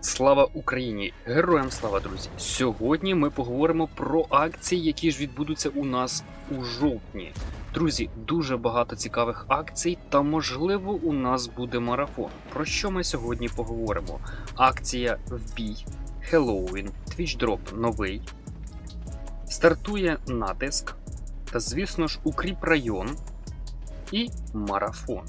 Слава Україні! Героям слава, друзі! Сьогодні ми поговоримо про акції, які ж відбудуться у нас у жовтні. Друзі, дуже багато цікавих акцій, та можливо у нас буде марафон. Про що ми сьогодні поговоримо? Акція в бій, Хеллоуін, Drop новий. Стартує натиск. Та, звісно ж, укріп район і марафон.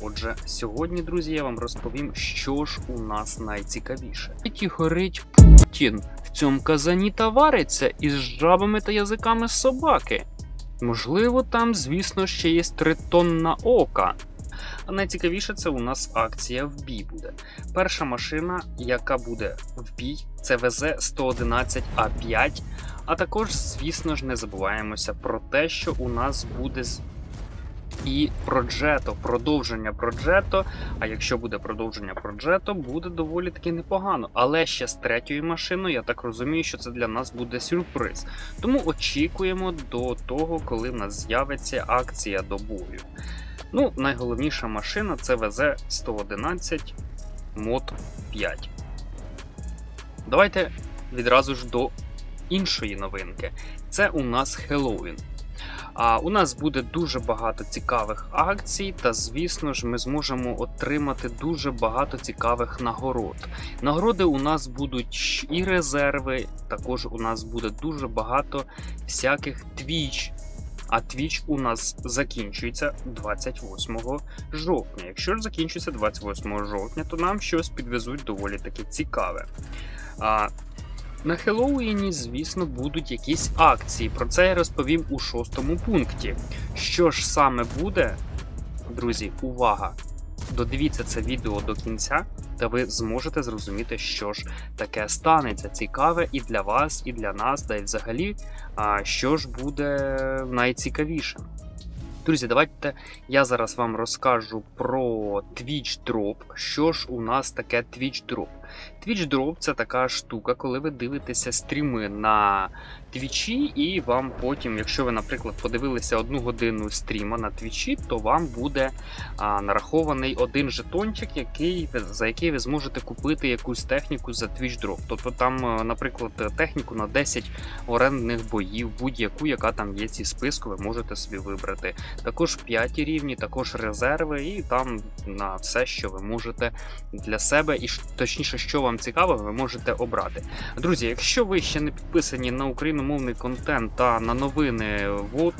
Отже, сьогодні, друзі, я вам розповім, що ж у нас найцікавіше. І горить Путін в цьому казані та вариться із жабами та язиками собаки. Можливо, там, звісно, ще є тритонна ока. А найцікавіше це у нас акція в бій буде. Перша машина, яка буде в бій, це ВЗ 111 А5. А також, звісно ж, не забуваємося про те, що у нас буде і Проджето, продовження Проджето. А якщо буде продовження Проджето, буде доволі таки непогано. Але ще з третьою машиною, я так розумію, що це для нас буде сюрприз. Тому очікуємо до того, коли в нас з'явиться акція до бою. Ну, найголовніша машина це ВЗ 111 Мод 5. Давайте відразу ж до іншої новинки. Це у нас Хеллоуін. А у нас буде дуже багато цікавих акцій, та звісно ж, ми зможемо отримати дуже багато цікавих нагород. Нагороди у нас будуть і резерви, також у нас буде дуже багато всяких твіч. А твіч у нас закінчується 28 жовтня. Якщо ж закінчується 28 жовтня, то нам щось підвезуть доволі таки цікаве. А, на Хеллоуіні, звісно, будуть якісь акції. Про це я розповім у шостому пункті. Що ж саме буде, друзі, увага! Додивіться це відео до кінця, та ви зможете зрозуміти, що ж таке станеться цікаве і для вас, і для нас, та й взагалі, а, що ж буде найцікавішим. Друзі, давайте я зараз вам розкажу про Twitch Drop. Що ж у нас таке Twitch Drop? Twitch Drop це така штука, коли ви дивитеся стріми на Твічі, і вам потім, якщо ви, наприклад, подивилися одну годину стріма на Твічі, то вам буде а, нарахований один жетончик, який, за який ви зможете купити якусь техніку за Twitch Drop. Тобто там, е, наприклад, техніку на 10 орендних боїв, будь-яку, яка там є зі списку, ви можете собі вибрати. Також п'яті рівні, також резерви, і там на все, що ви можете для себе, і ш- що вам цікаво, ви можете обрати. Друзі, якщо ви ще не підписані на україномовний контент та на новини ВОД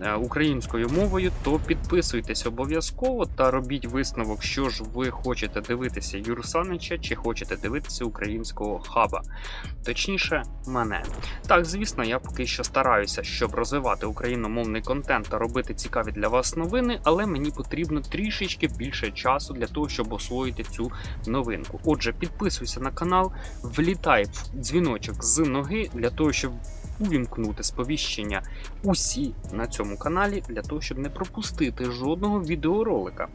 е, українською мовою, то підписуйтесь обов'язково та робіть висновок, що ж ви хочете дивитися Юрсанича чи хочете дивитися українського хаба. Точніше, мене. Так, звісно, я поки що стараюся, щоб розвивати україномовний контент та робити цікаві для вас новини, але мені потрібно трішечки більше часу для того, щоб освоїти цю новинку. Отже, підписуйся на канал, влітай в дзвіночок з ноги для того, щоб увімкнути сповіщення усі на цьому каналі, для того, щоб не пропустити жодного відеоролика.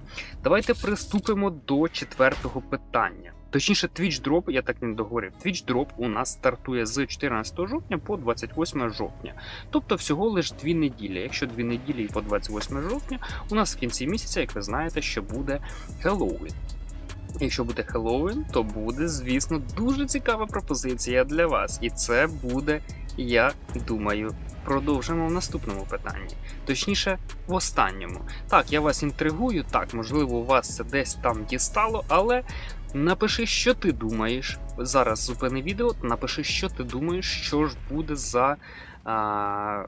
Давайте приступимо до четвертого питання. Точніше, Twitch Drop, я так не договорив. Twitch Drop у нас стартує з 14 жовтня по 28 жовтня. Тобто всього лиш дві неділі. Якщо дві неділі і по 28 жовтня, у нас в кінці місяця, як ви знаєте, що буде Хеллоуін. Якщо буде Хеллоуін, то буде, звісно, дуже цікава пропозиція для вас. І це буде, я думаю, продовжимо в наступному питанні. Точніше, в останньому. Так, я вас інтригую, так, можливо, у вас це десь там дістало, але напиши, що ти думаєш. Зараз зупини відео, напиши, що ти думаєш, що ж буде за. А...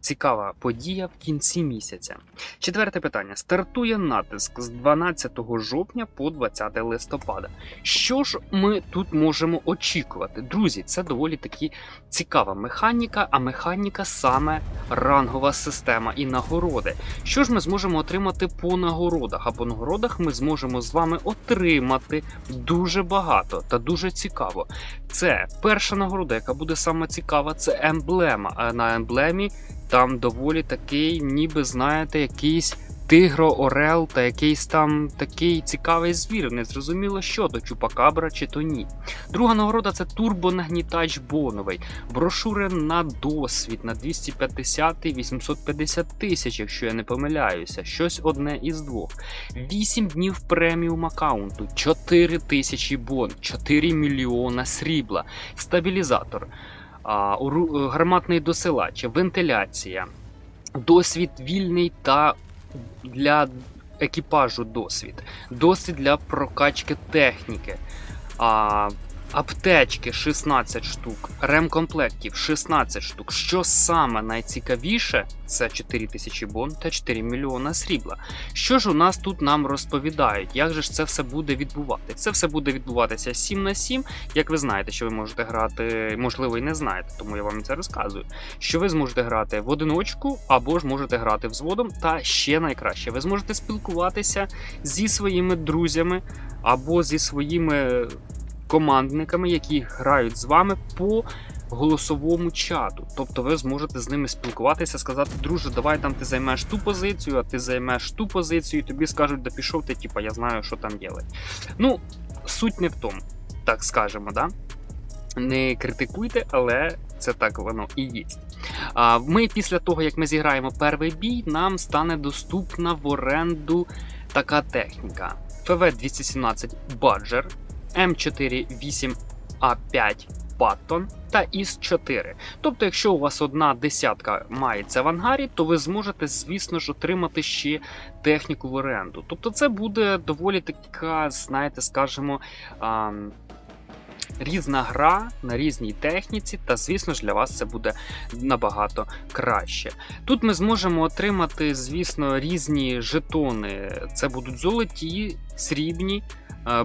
Цікава подія в кінці місяця. Четверте питання: стартує натиск з 12 жовтня по 20 листопада. Що ж ми тут можемо очікувати? Друзі, це доволі таки цікава механіка, а механіка саме рангова система і нагороди. Що ж ми зможемо отримати по нагородах? А по нагородах ми зможемо з вами отримати дуже багато та дуже цікаво. Це перша нагорода, яка буде саме цікава, це емблема. А на емблемі там доволі такий, ніби знаєте, якийсь Тигро, Орел та якийсь там такий цікавий звір. Не зрозуміло, що то Чупакабра чи то ні. Друга нагорода це турбонагнітач Боновий. Брошури на досвід на 250-850 тисяч, якщо я не помиляюся. Щось одне із двох. 8 днів преміум аккаунту, 4 тисячі бон, 4 мільйона срібла, стабілізатор, гарматний досилач, вентиляція, досвід вільний та для екіпажу досвід, досвід для прокачки техніки. Аптечки 16 штук, ремкомплектів 16 штук. Що саме найцікавіше, це 4000 бон та 4 мільйона срібла. Що ж у нас тут нам розповідають? Як же ж це все буде відбувати? Це все буде відбуватися 7 на 7. Як ви знаєте, що ви можете грати, можливо, і не знаєте, тому я вам це розказую. Що ви зможете грати в одиночку або ж можете грати взводом, та ще найкраще, ви зможете спілкуватися зі своїми друзями або зі своїми командниками, які грають з вами по голосовому чату. Тобто ви зможете з ними спілкуватися, сказати, друже, давай там ти займеш ту позицію, а ти займеш ту позицію, і тобі скажуть, да пішов ти, типа, я знаю, що там робити. Ну, суть не в тому, так скажемо, да? Не критикуйте, але це так воно і є. Ми після того, як ми зіграємо перший бій, нам стане доступна в оренду така техніка. ФВ-217 Badger, М4-8А5 Паттон та ІС-4. Тобто, якщо у вас одна десятка мається в ангарі, то ви зможете, звісно ж, отримати ще техніку в оренду. Тобто, це буде доволі така, знаєте, скажімо. А, Різна гра на різній техніці, та, звісно ж, для вас це буде набагато краще. Тут ми зможемо отримати, звісно, різні жетони. Це будуть золоті, срібні,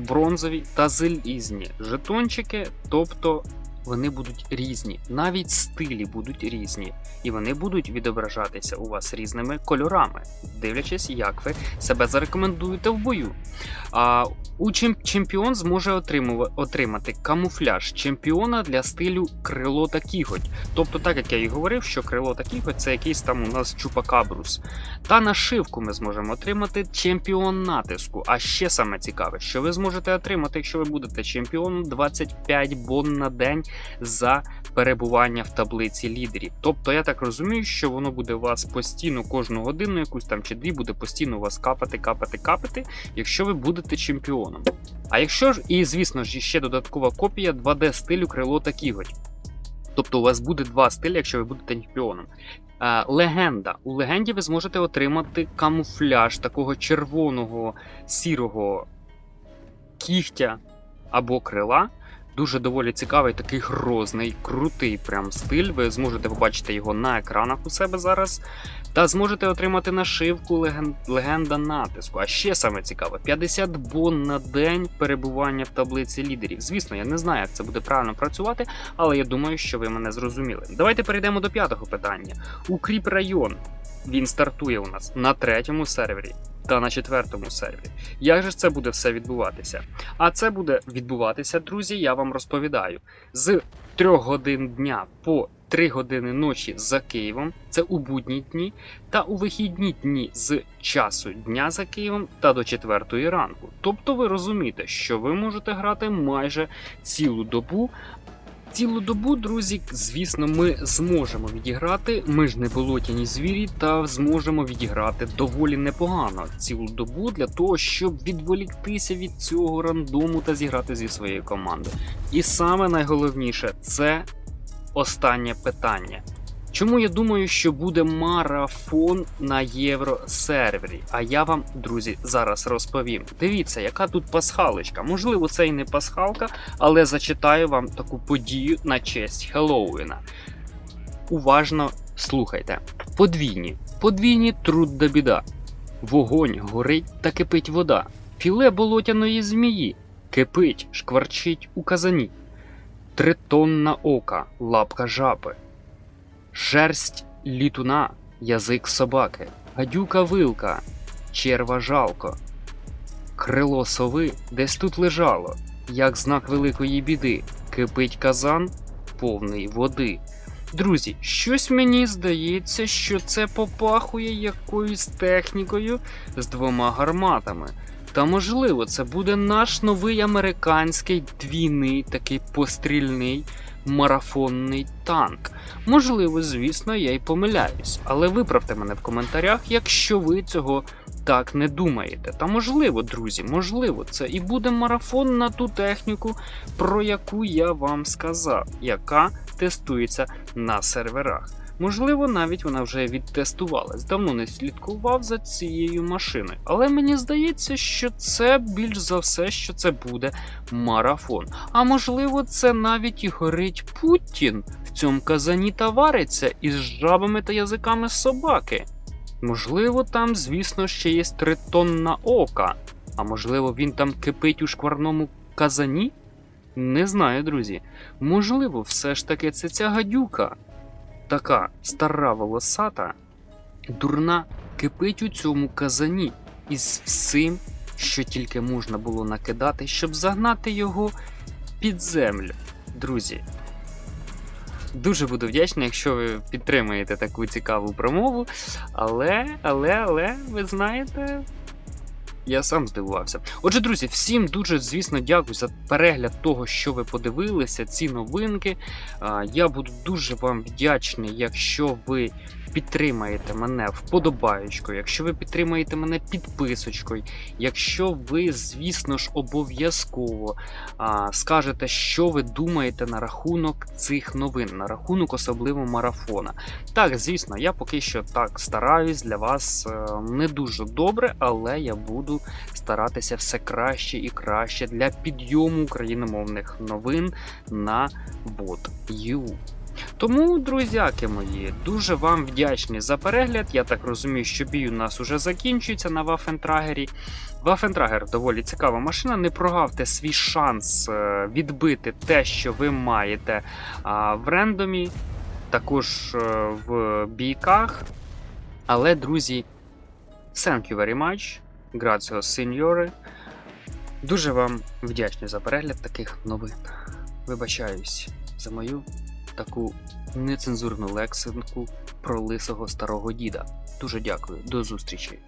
бронзові та залізні жетончики, тобто вони будуть різні, навіть стилі будуть різні, і вони будуть відображатися у вас різними кольорами, дивлячись, як ви себе зарекомендуєте в бою. А у чемпіон зможе отримати камуфляж чемпіона для стилю крило та кіготь. Тобто, так як я і говорив, що крило та кіготь це якийсь там у нас чупакабрус. Та нашивку ми зможемо отримати чемпіон натиску. А ще саме цікаве, що ви зможете отримати, якщо ви будете чемпіоном 25 бон на день за перебування в таблиці лідерів. Тобто, я так розумію, що воно буде у вас постійно кожну годину, якусь там чи дві, буде постійно вас капати, капати, капати, якщо ви будете чемпіоном. А якщо ж, і звісно ж, ще додаткова копія 2D стилю крило та кіготь. Тобто у вас буде два стилі, якщо ви будете чемпіоном. Легенда. У легенді ви зможете отримати камуфляж такого червоного сірого кігтя або крила. Дуже доволі цікавий, такий грозний, крутий прям стиль. Ви зможете побачити його на екранах у себе зараз. Та зможете отримати нашивку леген... легенда натиску. А ще саме цікаве: 50 бон на день перебування в таблиці лідерів. Звісно, я не знаю, як це буде правильно працювати, але я думаю, що ви мене зрозуміли. Давайте перейдемо до п'ятого питання. Укріп район. Він стартує у нас на третьому сервері та на четвертому сервері. Як же це буде все відбуватися? А це буде відбуватися, друзі, я вам розповідаю. З 3 годин дня по 3 години ночі за Києвом, це у будні дні, та у вихідні дні з часу дня за Києвом та до 4 ранку. Тобто ви розумієте, що ви можете грати майже цілу добу. Цілу добу, друзі, звісно, ми зможемо відіграти. Ми ж не болотяні звірі, та зможемо відіграти доволі непогано цілу добу для того, щоб відволіктися від цього рандому та зіграти зі своєю командою. І саме найголовніше це останнє питання. Чому я думаю, що буде марафон на євросервері? А я вам, друзі, зараз розповім. Дивіться, яка тут пасхалочка. Можливо, це і не пасхалка, але зачитаю вам таку подію на честь Хеллоуіна. Уважно слухайте. Подвійні, подвійні труд да біда. Вогонь горить та кипить вода. Філе болотяної змії кипить, шкварчить у казані. Тритонна ока, лапка жаби. Шерсть літуна, язик собаки, гадюка вилка, черва жалко. Крило сови десь тут лежало, як знак великої біди, кипить казан повний води. Друзі, щось мені здається, що це попахує якоюсь технікою з двома гарматами. Та можливо, це буде наш новий американський двійний такий пострільний марафонний танк. Можливо, звісно, я й помиляюсь, але виправте мене в коментарях, якщо ви цього так не думаєте. Та можливо, друзі, можливо, це і буде марафон на ту техніку, про яку я вам сказав, яка тестується на серверах. Можливо, навіть вона вже відтестувалась. Давно не слідкував за цією машиною. Але мені здається, що це більш за все, що це буде марафон. А можливо, це навіть і горить Путін в цьому казані та вариться із жабами та язиками собаки. Можливо, там, звісно, ще є тритонна ока. А можливо, він там кипить у шкварному казані? Не знаю, друзі. Можливо, все ж таки це ця гадюка. Така стара волосата, дурна, кипить у цьому казані із всім, що тільки можна було накидати, щоб загнати його під землю. Друзі. Дуже буду вдячний, якщо ви підтримаєте таку цікаву промову. Але, але, але, ви знаєте, я сам здивувався. Отже, друзі, всім дуже, звісно, дякую за перегляд того, що ви подивилися, ці новинки. Я буду дуже вам вдячний, якщо ви підтримаєте мене вподобаючкою, якщо ви підтримаєте мене підписочкою, якщо ви, звісно ж, обов'язково скажете, що ви думаєте на рахунок цих новин, на рахунок особливо марафона. Так, звісно, я поки що так стараюсь для вас е, не дуже добре, але я буду старатися все краще і краще для підйому україномовних новин на bot.ua. Тому, друзяки мої, дуже вам вдячний за перегляд. Я так розумію, що бій у нас уже закінчується на Вафентрагері. Вафентрагер доволі цікава машина. Не прогавте свій шанс е, відбити те, що ви маєте в рендомі, також е, в бійках. Але, друзі, thank you very much. Grazie, signore. Дуже вам вдячний за перегляд таких новин. Вибачаюсь за мою таку нецензурну лексинку про лисого старого діда. Дуже дякую, до зустрічі.